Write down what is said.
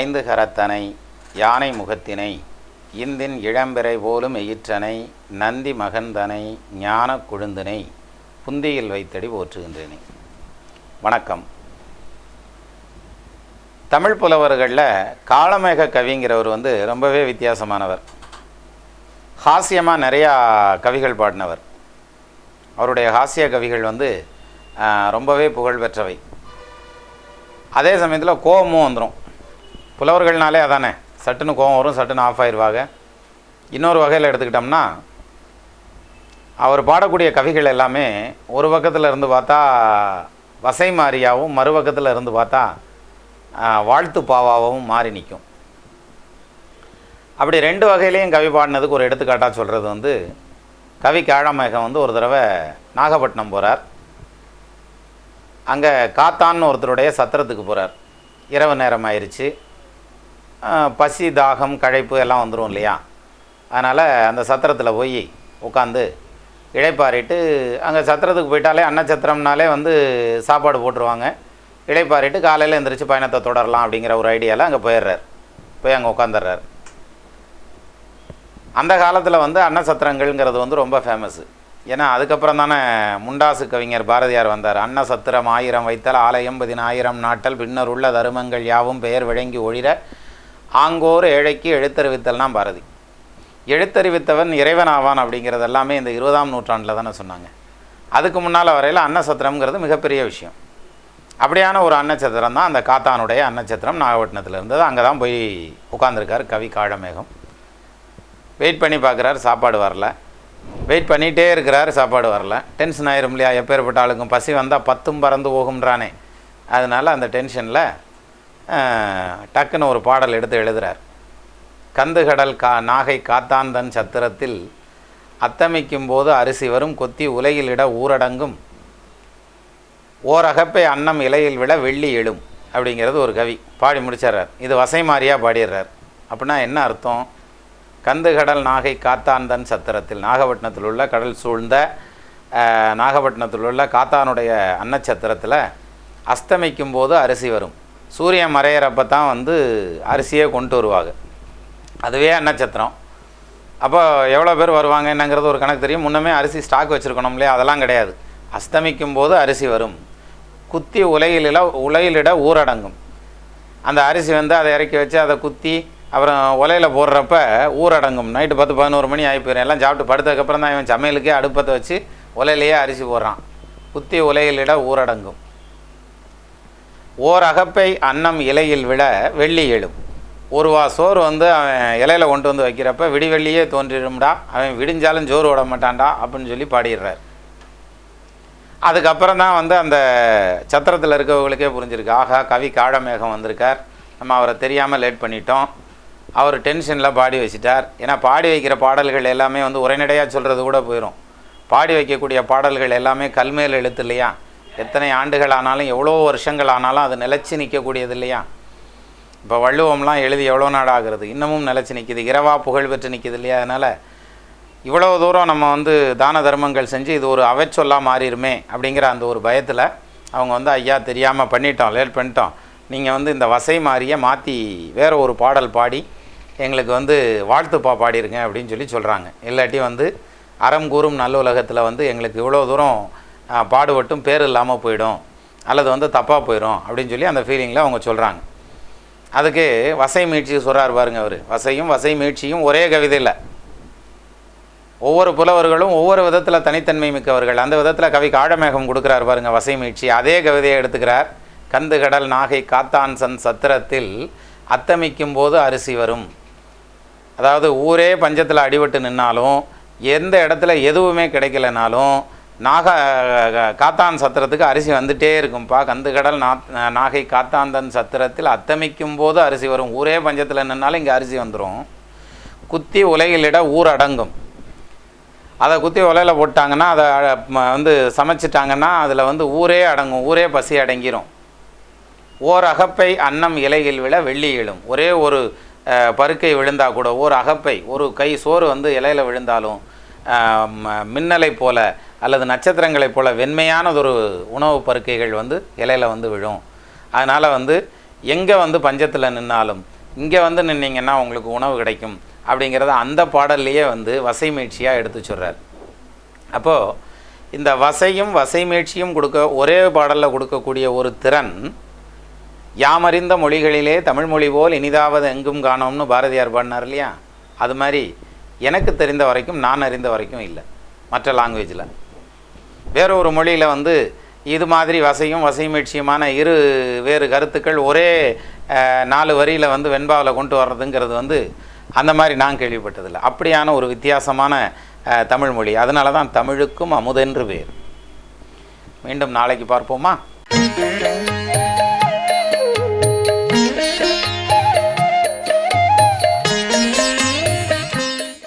ஐந்து கரத்தனை யானை முகத்தினை இந்தின் இளம்பிறை போலும் எயிற்றனை நந்தி மகந்தனை ஞான குழுந்தினை புந்தியில் வைத்தடி போற்றுகின்றேனே. வணக்கம். தமிழ் புலவர்களில் காளமேக கவிங்கிறவர் வந்து ரொம்பவே வித்தியாசமானவர். ஹாஸ்யமாக நிறையா கவிகள் பாடினவர். அவருடைய ஹாஸ்ய கவிகள் வந்து ரொம்பவே புகழ் பெற்றவை அதே சமயத்தில் கோபமும் வந்துடும் புலவர்கள்னாலே அதானே? சட்டுன்னு கோவம் வரும் சட்டுன்னு ஆஃப் ஆயிடுவாங்க இன்னொரு வகையில் எடுத்துக்கிட்டோம்னா அவர் பாடக்கூடிய கவிகள் எல்லாமே ஒரு பக்கத்தில் இருந்து பார்த்தா வசை மாறியாகவும் மறுபக்கத்தில் இருந்து பார்த்தா வாழ்த்து பாவாவும் மாறி நிற்கும். அப்படி ரெண்டு வகையிலையும் கவி பாடினதுக்கு ஒரு எடுத்துக்காட்டாக சொல்கிறது வந்து கவி காழமேகம் வந்து ஒரு தடவை நாகப்பட்டினம் போகிறார் அங்கே காத்தான்னு ஒருத்தருடைய சத்திரத்துக்கு போகிறார் இரவு நேரம் ஆயிடுச்சு பசி தாகம் கழைப்பு எல்லாம் வந்துடும் இல்லையா? அதனால் அந்த சத்திரத்தில் போய் உட்காந்து இழைப்பாரிட்டு அங்கே சத்திரத்துக்கு போயிட்டாலே அன்னச்சத்திரம்னாலே வந்து சாப்பாடு போட்டுருவாங்க. இழைப்பாரிட்டு காலையில் எந்திரிச்சு பயணத்தை தொடரலாம் அப்படிங்கிற ஒரு ஐடியாவில் அங்கே போயிடுறார் போய் அங்கே உட்காந்துடுறார் அந்த காலத்தில் வந்து அன்னசத்திரங்கள்ங்கிறது வந்து ரொம்ப ஃபேமஸ்ஸு ஏன்னா அதுக்கப்புறம் தானே முண்டாசு கவிஞர் பாரதியார் வந்தார். அன்ன சத்திரம் ஆயிரம் வைத்தல் ஆலயம் பதினாயிரம் நாட்டல் பின்னர் உள்ள தருமங்கள் யாவும் பெயர் விளங்கி ஒழிர ஆங்கோர் ஏழைக்கு எழுத்தறிவித்தல்னா பாரதி. எழுத்தறிவித்தவன் இறைவன் ஆவான் அப்படிங்கிறது எல்லாமே இந்த இருபதாம் நூற்றாண்டில் தானே சொன்னாங்க. அதுக்கு முன்னால் வரையில் அன்னசத்திரம்ங்கிறது மிகப்பெரிய விஷயம். அப்படியான ஒரு அன்னச்சத்திரம் தான் அந்த காத்தானுடைய அன்னச்சத்திரம் நாகப்பட்டினத்தில் இருந்தது. அங்கே தான் போய் உட்காந்துருக்கார் கவி காழமேகம். வெயிட் பண்ணி பார்க்குறாரு சாப்பாடு வரல. வெயிட் பண்ணிகிட்டே இருக்கிறாரு சாப்பாடு வரல. டென்ஷன் ஆயிரும் இல்லையா? எப்பேற்பட்ட ஆளுக்கும்? பசி வந்தால் பத்தும் பறந்து போகும்ன்றானே. அதனால் அந்த டென்ஷனில் டக்குன்னு ஒரு பாடல் எடுத்து எழுதுறார். கந்துகடல் கா நாகை காத்தாந்தன் சத்திரத்தில் அத்தமிக்கும் போது அரிசி வரும் கொத்தி உலையிலிட ஊரடங்கும். ஓரகப்பை அன்னம் இலையில் விட வெள்ளி எழும் அப்படிங்கிறது ஒரு கவி. பாடி முடிச்சிடுறார். இது வசை மாறியாக பாடிடுறார். அப்படின்னா என்ன அர்த்தம்? கந்துகடல் நாகை காத்தாந்தன் சத்திரத்தில் நாகப்பட்டினத்தில் உள்ள கடல் சூழ்ந்த நாகப்பட்டினத்தில் உள்ள காத்தானுடைய அன்னச்சத்திரத்தில் அஸ்தமிக்கும் போது அரிசி வரும். சூரியன் மறையிறப்ப தான் வந்து அரிசியே கொண்டு வருவாங்க. அதுவே நட்சத்திரம் அப்போ எவ்வளோ பேர் வருவாங்க என்னங்கிறது ஒரு கணக்கு தெரியும். முன்னமே அரிசி ஸ்டாக் வச்சுருக்கணும் இல்லையா? அதெல்லாம் கிடையாது. அஸ்தமிக்கும் போது அரிசி வரும். குத்தி உலையிலிட உலையிலிட ஊரடங்கும். அந்த அரிசி வந்து அதை இறக்கி வச்சு அதை குத்தி அப்புறம் உலையில் போடுறப்ப ஊரடங்கும். நைட்டு பத்து பதினோரு மணி ஆகி போயிடும் எல்லாம் சாப்பிட்டு படுத்ததுக்கப்புறம் தான் இவன் சமையலுக்கே அடுப்பத்தை வச்சு உலையிலேயே அரிசி போடுறான். குத்தி உலையிலிட ஊரடங்கும். ஓர் அகப்பை அன்னம் இலையில் விட வெள்ளி எழும். ஒருவா சோறு வந்து அவன் இலையில கொண்டு வந்து வைக்கிறப்ப விடிவெள்ளியே தோன்றிடும்டா அவன் விடிஞ்சாலும் சோறு விட மாட்டான்டா அப்படின்னு சொல்லி பாடிடுறார். அதுக்கப்புறம் தான் வந்து அந்த சத்திரத்தில் இருக்கவங்களுக்கே புரிஞ்சிருக்கு. ஆகா கவி காழமேகம் வந்திருக்கார். நம்ம அவரை தெரியாமல் லேட் பண்ணிட்டோம். அவர் டென்ஷனில் பாடி வச்சிட்டார். ஏன்னா பாடி வைக்கிற பாடல்கள் எல்லாமே வந்து உரைநடையாக சொல்கிறது கூட போயிடும் பாடி வைக்கக்கூடிய பாடல்கள் எல்லாமே கல்மேல் எழுத்து இல்லையா? எத்தனை ஆண்டுகள் ஆனாலும் எவ்வளோ வருஷங்கள் ஆனாலும் அது நிலைச்சு நிற்கக்கூடியது இல்லையா இப்போ வள்ளுவம்லாம் எழுதி எவ்வளோ நாள் ஆகிறது இன்னமும் நிலைச்சு நிற்கிது. இரவா புகழ் பெற்று நிற்கிது இல்லையா? அதனால் இவ்வளோ தூரம் நம்ம வந்து தான தர்மங்கள் செஞ்சு இது ஒரு அவைச்சொல்லாக மாறிடுமே அப்படிங்கிற அந்த ஒரு பயத்தில் அவங்க வந்து ஐயா தெரியாமல் பண்ணிட்டோம் லேட் பண்ணிட்டோம். நீங்கள் வந்து இந்த வசை மாறியை மாற்றி வேறு ஒரு பாடல் பாடி எங்களுக்கு வந்து வாழ்த்துப்பா பாடிருங்க அப்படின்னு சொல்லி சொல்கிறாங்க இல்லாட்டி வந்து அறம் கூறும் நல்லுலகத்தில் வந்து எங்களுக்கு இவ்வளோ தூரம் பாடுபட்டும் பேர் இல்லாமல் போயிடும் அல்லது வந்து தப்பாக போயிடும் அப்படின்னு சொல்லி அந்த ஃபீலிங்கில் அவங்க சொல்கிறாங்க அதுக்கு வசை மீட்சி சொல்கிறார் பாருங்க அவர். வசையும் வசை மீட்சியும் ஒரே கவிதையில் ஒவ்வொரு புலவர்களும் ஒவ்வொரு விதத்தில் தனித்தன்மை மிக்கவர்கள். அந்த விதத்தில் கவி காழமேகம் கொடுக்குறார் பாருங்க வசை மீட்சி. அதே கவிதையை எடுத்துக்கிறார். கந்து கடல் நாகை காத்தான் சன் சத்திரத்தில் அத்தமிக்கும் போது அரிசி வரும். அதாவது ஊரே பஞ்சத்தில் அடிபட்டு நின்னாலும் எந்த இடத்துல எதுவுமே கிடைக்கலனாலும் நாக காத்தான் சத்திரத்துக்கு அரிசி வந்துட்டே இருக்கும்ப்பா கந்து கடல் நா நாகை காத்தாந்தன் சத்திரத்தில் அத்தமிக்கும் போது அரிசி வரும். ஊரே பஞ்சத்தில் நின்னாலும் இங்கே அரிசி வந்துடும் குத்தி உலகிலிட ஊர் அடங்கும். அதை குத்தி உலையில் போட்டாங்கன்னா அதை வந்து சமைச்சிட்டாங்கன்னா அதில் வந்து ஊரே அடங்கும். ஊரே பசி அடங்கிரும். ஓர் அகப்பை அன்னம் இலையில் விழ வெள்ளி எழும். ஒரே ஒரு பருக்கை விழுந்தால் கூட ஒரு அகப்பை ஒரு கை சோறு வந்து இலையில் விழுந்தாலும் மின்னலை போல அல்லது நட்சத்திரங்களைப் போல வெண்மையானதொரு உணவு பருக்கைகள் வந்து இலையில் வந்து விழும். அதனால் வந்து எங்கே வந்து பஞ்சத்தில் நின்னாலும் இங்கே வந்து நின்னீங்கன்னா உங்களுக்கு உணவு கிடைக்கும் அப்படிங்கிறத அந்த பாடல்லையே வந்து வசைமீழ்ச்சியாக எடுத்து சொல்கிறார் அப்போது இந்த வசையும் வசைமீழ்ச்சியும் கொடுக்க ஒரே பாடலில் கொடுக்கக்கூடிய ஒரு திறன் யாமறிந்த மொழிகளிலே தமிழ்மொழி போல் இனிதாவது எங்கும் காணோம்னு பாரதியார் பாடினார் இல்லையா? அது மாதிரி எனக்கு தெரிந்த வரைக்கும் நான் அறிந்த வரைக்கும் இல்லை. மற்ற லாங்குவேஜில் வேற ஒரு மொழியில் வந்து இது மாதிரி வசையும் வசைமீட்சியுமான இரு வேறு கருத்துக்கள் ஒரே நாலு வரியில் வந்து வெண்பாவில் கொண்டு வர்றதுங்கிறது வந்து அந்த மாதிரி நான் கேள்விப்பட்டதில்லை. அப்படியான ஒரு வித்தியாசமான தமிழ் மொழி. அதனால தான் தமிழுக்கும் அமுதென்று பேர். மீண்டும் நாளைக்கு பார்ப்போமா?